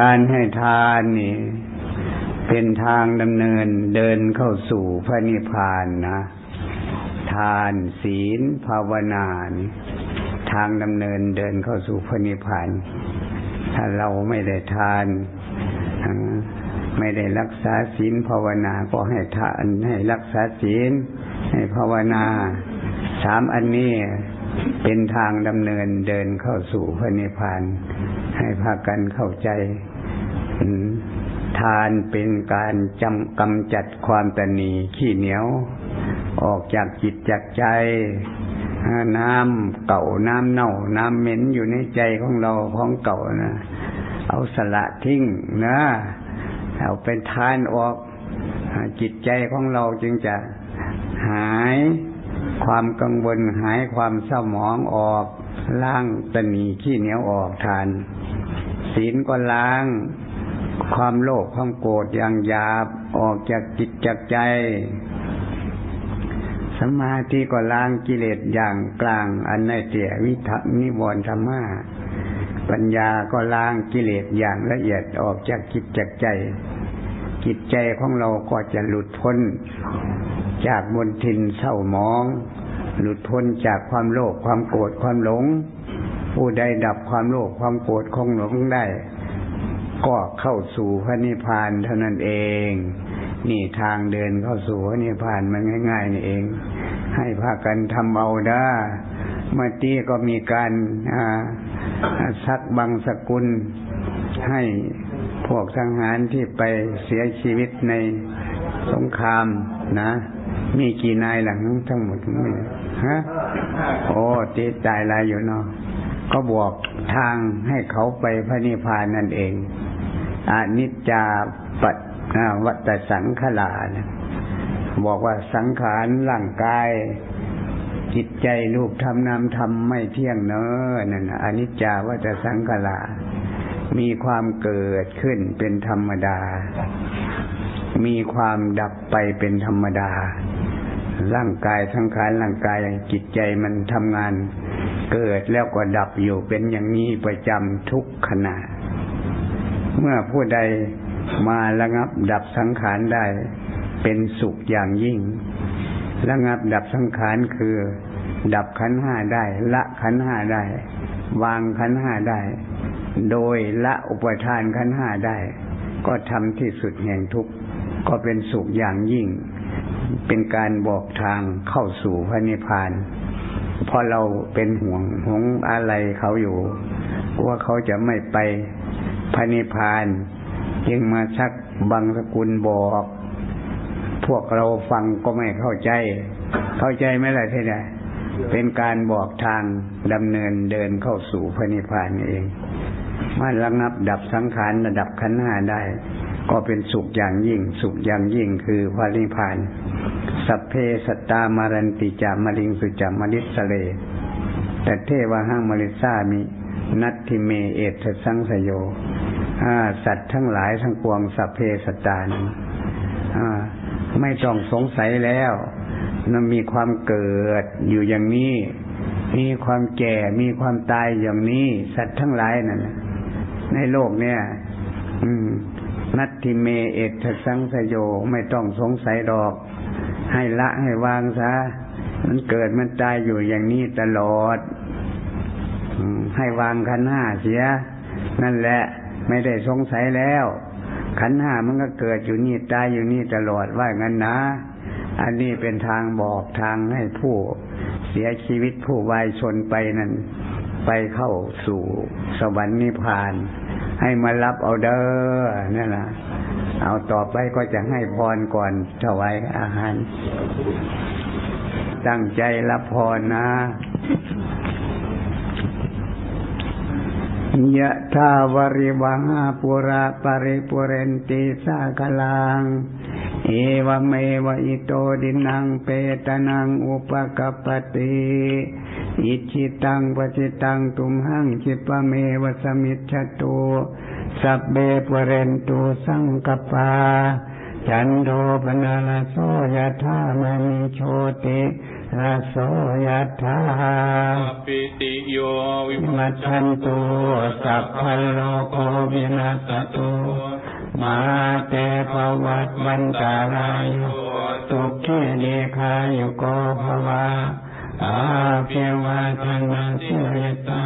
การให้ทานนี่ เป็นทางดำเนินเดินเข้าสู่พระนิพพานนะ ทานศีลภาวนานี่ทางดำเนินเดินเข้าสู่พระนิพพาน ถ้าเราไม่ได้ทานไม่ได้รักษาศีลภาวนาก็ให้ทานให้รักษาศีลให้ภาวนาสามอันนี้เป็นทางดำเนินเดินเข้าสู่พระนิพพานให้พากันเข้าใจ ทานเป็นการจำกำจัดความตนีขี้เหนียว ออกจากจิตจากใจ น้ำเก่าน้ำเน่า น้ำเหม็นอยู่ในใจของเราของเก่านะเอาสละทิ้งนะเอาเป็นทานออกจิตใจของเราจึงจะหายความกังวลหายความเศร้าหมองออกล้างตนีขี้เหนียวออกทาน ศีลก็ล้าง ความโลภความโกรธอย่างหยาบออกจากจิตจากใจ สมาธิก็ล้างกิเลสอย่างกลาง อันในเตียวิทนิวรธรรมะปัญญาก็ล้างกิเลสอย่างละเอียดออกจากจิตจากใจ จิตใจของเราก็จะหลุดพ้น จากมนทินเศร้าหมอง หลุดพ้นจากความโลภความโกรธความหลง ผู้ใดดับความโลภความโกรธความหลงได้ ก็เข้าสู่พระนิพพานเท่านั้นเอง นี่ทางเดินเข้าสู่พระนิพพานมันง่ายๆนี่เอง ให้พากันทำเอาด้าเมื่อตี้ก็มีการซักบังสกุลให้พวกทหารที่ไปเสียชีวิตในสงครามนะ มีกี่นายหลังทั้งหมดไม่ฮะโอ้ตีตายลายอยู่เนาะก็บอกทางให้เขาไปพระนิพพานนั่นเอง อนิจจาปัวัตสังขลานะบอกว่าสังขารร่างกาย จิตใจรูปธรรมนามธรรมไม่เที่ยงเนอนั่นอนิจจาวัตสังขลา มีความเกิดขึ้นเป็นธรรมดา มีความดับไปเป็นธรรมดา ร่างกายทั้งขารร่างกายจิตใจมันทำงาน เกิดแล้วก็ดับอยู่เป็นอย่างนี้ประจำทุกขณะ เมื่อผู้ใดมาระงับดับสังขารได้เป็นสุขอย่างยิ่ง ระงับดับสังขารคือ ดับขันห้าได้ ละขันห้าได้ วางขันห้าได้ โดยละอุปทานขันห้าได้ ก็ทำที่สุดแห่งทุกข์ก็เป็นสุขอย่างยิ่ง เป็นการบอกทางเข้าสู่พระนิพพานเพราะเราเป็นห่วงห่วงอะไรเขาอยู่ ว่าเขาจะไม่ไป พระนิพพานจึงมาชักบังสกุลบอก พวกเราฟังก็ไม่เข้าใจ เข้าใจไหมล่ะที่ไหนเป็นการบอกทางดำเนินเดินเข้าสู่พระนิพพานเองมาระงับดับสังขารระดับขันห้าได้ ก็เป็นสุขอย่างยิ่ง สุขอย่างยิ่งคือพระนิพพาน สัพเพสัตตามารันติจามริงสุจามริสเลแต่เทวหังมริสามิ นัตทิเมเอตสังสโย สัตว์ทั้งหลายทั้งปวงสัพเพสัตตานั้นไม่ต้องสงสัยแล้วมันมีความเกิดอยู่อย่างนี้ มีความแก่ มีความตายอย่างนี้ สัตว์ทั้งหลายนั่นในโลกเนี่ย อืม นัตทิเมเอตสังสยโยไม่ต้องสงสัยดอก ให้ละให้วางซะ มันเกิดมันตายอยู่อย่างนี้ตลอดอให้วางขันห้าเสีย นั่นแหละ ไม่ได้สงสัยแล้ว ขันห้ามันก็เกิดอยู่นี่ตายอยู่นี่ตลอดว่างั้นนะ อันนี้เป็นทางบอกทางให้ผู้เสียชีวิตผู้วายชนไปนั้น ไปเข้าสู่สวรรค์นิพพาน ให้มารับเอาเด้อนั่นละเอาต่อไปก็จะให้พรก่อนถวายอาหาร ตั้งใจรับพรนะ ยะทาวริวังอาปุระปริปุเรนติสากลัง เอวเมวะอิโตดินังเปตนังอุปกปปติอิชิตังปจิตังตุมหังคิปะเมวะสมิจฉตุสัพเบปุเรนตุสังกปา จันโทปนาลโสยธามณิโชติลโสยธาปิติโยวิมัมัชชชันตุสัพพะโลกวินัสตุมาเตภวัตวันตาลายสุขีเดคายุโกภวาอาเพียวาทนาสิยตา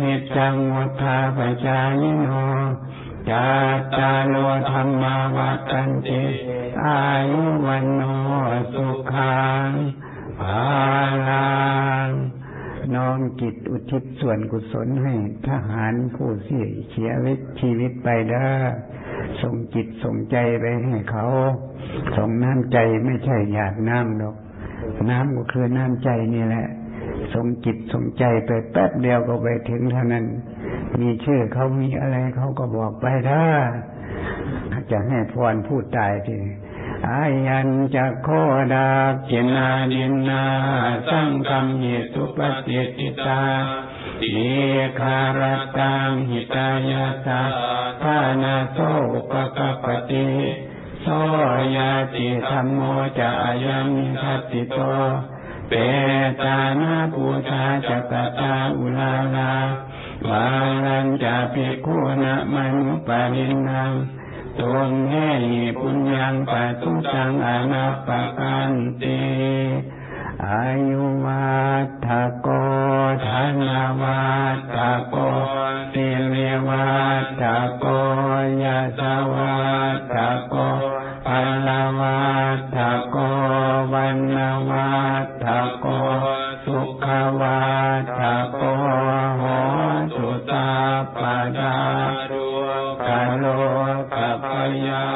นิจจังวุธาปจายโน จัตตาโลธรรมาวัตันติอายุวันโนสุขังภาลังน้อมจิตอุทิศส่วนกุศลให้ทหารผู้เสียชีวิตชีวิตไปเด้อส่งจิตส่งใจไปให้เขาส่งน้ำใจไม่ใช่อยากน้ำหรอก น้ำก็คือน้ำใจนี่แหละส่งจิตส่งใจไปแป๊บเดียวก็ไปถึงเท่านั้น มีชื่อเขามีอะไรเขาก็บอกไปเด้อจะให้พรพูดตายทีอายัญจะโคดาเจนาดินนาสังกัมเหตุปฏิติตาเอคารตังหิตายาสาทานาโสอุปกปปติโสยาติธรรมโมจะอายัญทัตติโตเปตานาปูชาจักตาอุลาลา วาลังจะภิกขุนะมนุปารินังตวงแห่ปุญญังปัตุสังอนาปกันติอายุ ปดารุกาโลกัพยา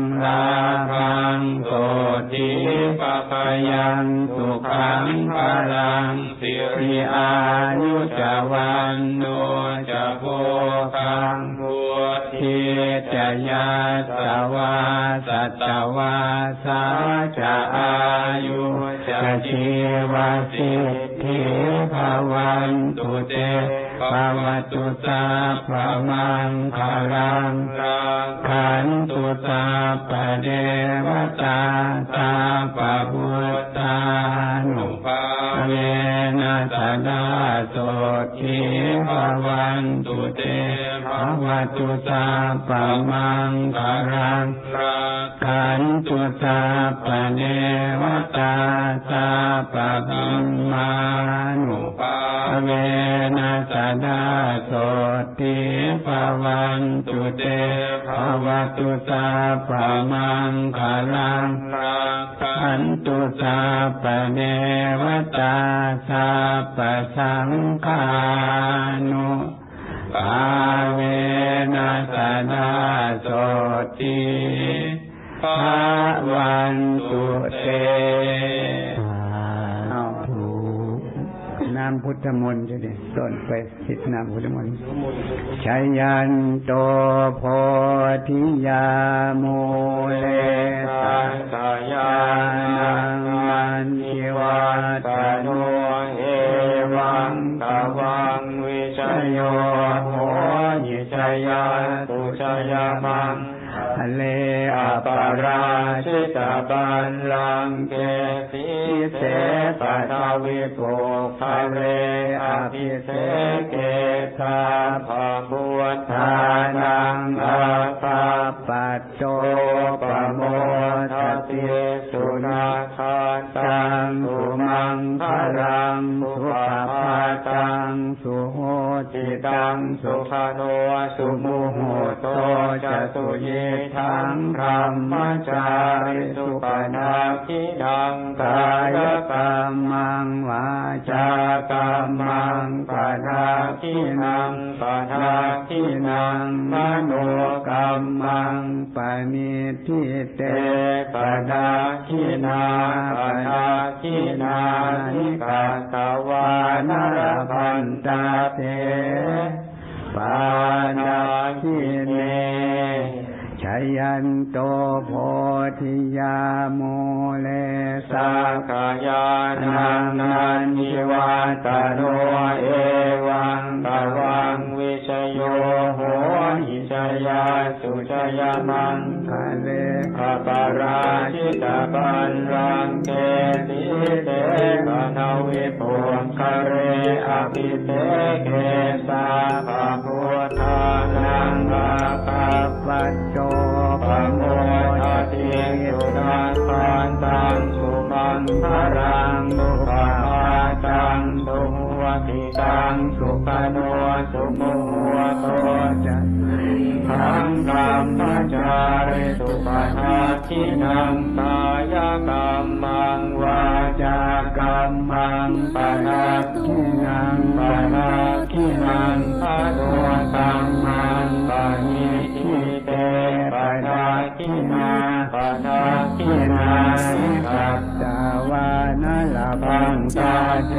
นังลาภังโสติปะพยังสุขังพลังสิริอายุจวันโนจะโพคังพุทธิจยาสวาสัตวาสาจะอายุจะชีวสิทธิภวันตุเตภวตุสาพระมังคารังขัน ตาปะเดวตาตาปะพุาวตาปะมังคารังขันตุสาปะเดวตาสาปะพุมมานุภาเวนะสดาโสติภาวันตุเตภาวตุสาปะมังคารังขันตุสาปะเดวตาสาปะสังฆานุภาเวนะสดาโสติภาวันตุเตถูกน้ำพุทธมนต์จะดิต้นไปสิทธิน้ำพุทธมนต์ชัยยันโตโพธิยาโมเลสัสยานังมันทิวัตโนเอวังตวังวิชโยโหยิชยาตุ ชยามังเลอปาราชิตาบันลังเกสีเสปะทาวิปุภะเรอภิเสเกธาภาบุทานังอาปาปัจโตปะโมทติสุนาคาตังสุมังคารังสุภาพาตังสุ โหติตังสุขโนสุมุโหโตจะสุเยทังธรรมจาริสุปนาคิดังกายกรรมังวาจากรรมังปนาคินังปนาคินังมโนกรรมังปณิทิเตปนาคินาปนาคินานิกาตวานารพันตาเตปานาคิเนนโตโพธิยาโมเลสาสักขายานังนันิวาตโนเอวังตวังวิชโยโหหิชยาสุชยามังทะเล ราชิตาปันรังเกติเตกนาวิปุงคเรอภิเตเกสาภาพุทธานังอาคาปัจโจปะโมทัตติสุนันทันตังสุมังพรังสุปะมาตังสุวติตังสุขโนสุโมหโตจะ ทังกรรมจาริสุปะนาทินังกายกรรมังวาจากรรมังปะนาทินังปะนาทินังปะโดตัมมังปะนิทิเตปะนาทินาปะนาทินาสิกัจจาวานะลาพังตาเท